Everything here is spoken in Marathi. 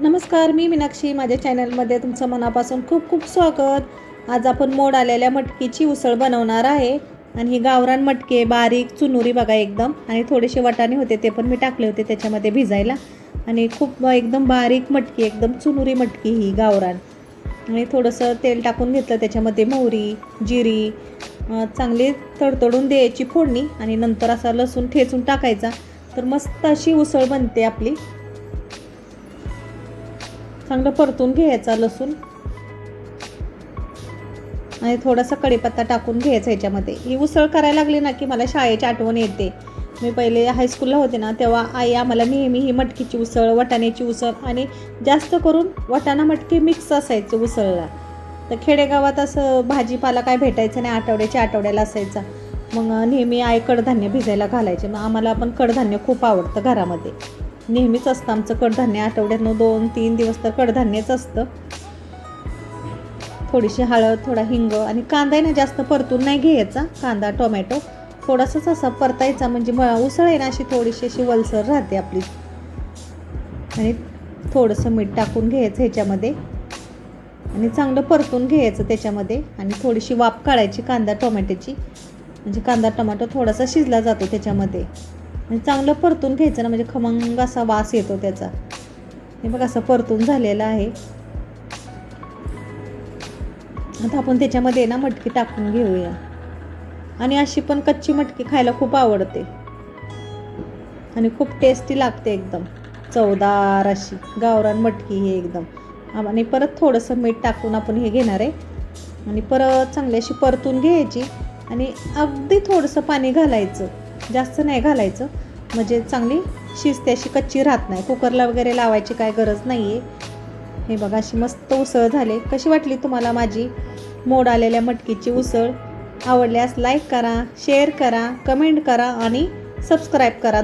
नमस्कार मी मीनाक्षी. माझ्या चॅनलमध्ये तुमचं मनापासून खूप खूप स्वागत. आज आपण मोड आलेल्या मटकीची उसळ बनवणार आहे. आणि ही गावरान मटके बारीक चुनुरी बघा एकदम. आणि थोडेसे वटाणे होते ते पण मी टाकले होते त्याच्यामध्ये भिजायला. आणि खूप एकदम बारीक मटकी एकदम चुनुरी मटकी ही गावरान. आणि थोडंसं तेल टाकून घेतलं त्याच्यामध्ये मोहरी जिरी चांगली तडतडून द्यायची फोडणी. आणि नंतर असा लसूण ठेचून टाकायचा. तर मस्त अशी उसळ बनते आपली. चांगलं परतून घ्यायचा लसूण. आणि थोडासा कढीपत्ता टाकून घ्यायचा ह्याच्यामध्ये ही उसळ करायला लागली ना की मला शाळेची आठवण येते. मी पहिले हायस्कूलला होते ना तेव्हा आई आम्हाला नेहमी ही मटकीची उसळ वाटाण्याची उसळ आणि जास्त करून वाटाणा मटकी मिक्स असायचं उसळला. तर खेडेगावात असं भाजीपाला काय भेटायचं नाही आठवड्याच्या आठवड्याला असायचा. मग नेहमी आई कडधान्य भिजायला घालायचे. मग आम्हाला पण कडधान्य खूप आवडतं घरामध्ये. नेहमीच असतं आमचं कडधान्य आठवड्यातनं दोन तीन दिवस तर कडधान्यच असतं. थोडीशी हळद थोडा हिंग आणि कांदा आहे ना जास्त परतून नाही घ्यायचा कांदा टोमॅटो. थोडासाच असा परतायचा म्हणजे म उसळ आहे ना अशी थोडीशी अशी वलसर राहते आपली. आणि थोडंसं मीठ टाकून घ्यायचं ह्याच्यामध्ये. आणि चांगलं परतून घ्यायचं त्याच्यामध्ये. आणि थोडीशी वाफ काढायची कांदा टोमॅटोची. म्हणजे कांदा टोमॅटो थोडासा शिजला जातो त्याच्यामध्ये. आणि चांगलं परतून घ्यायचं ना म्हणजे खमंग असा वास येतो त्याचा. हे बघ असं परतून झालेलं आहे. आता आपण त्याच्यामध्ये ना मटकी टाकून घेऊया. आणि अशी पण कच्ची मटकी खायला खूप आवडते. आणि खूप टेस्टी लागते एकदम. चवदार अशी गावरान मटकी ही एकदम. आणि परत थोडंसं मीठ टाकून आपण हे घेणार आहे. आणि परत चांगली अशी परतून घ्यायची आणि अगदी थोडंसं पाणी घालायचं. जास्त नाही घालायचं. म्हणजे चांगली शिजते अशी कच्ची राहत नाही. कुकरला वगैरे लावायची काय गरज नाही आहे हे बघा अशी मस्त उसळ झाले. कशी वाटली तुम्हाला माझी मोड आलेल्या मटकीची उसळ? आवडल्यास लाईक करा शेअर करा कमेंट करा आणि सबस्क्राईब करा.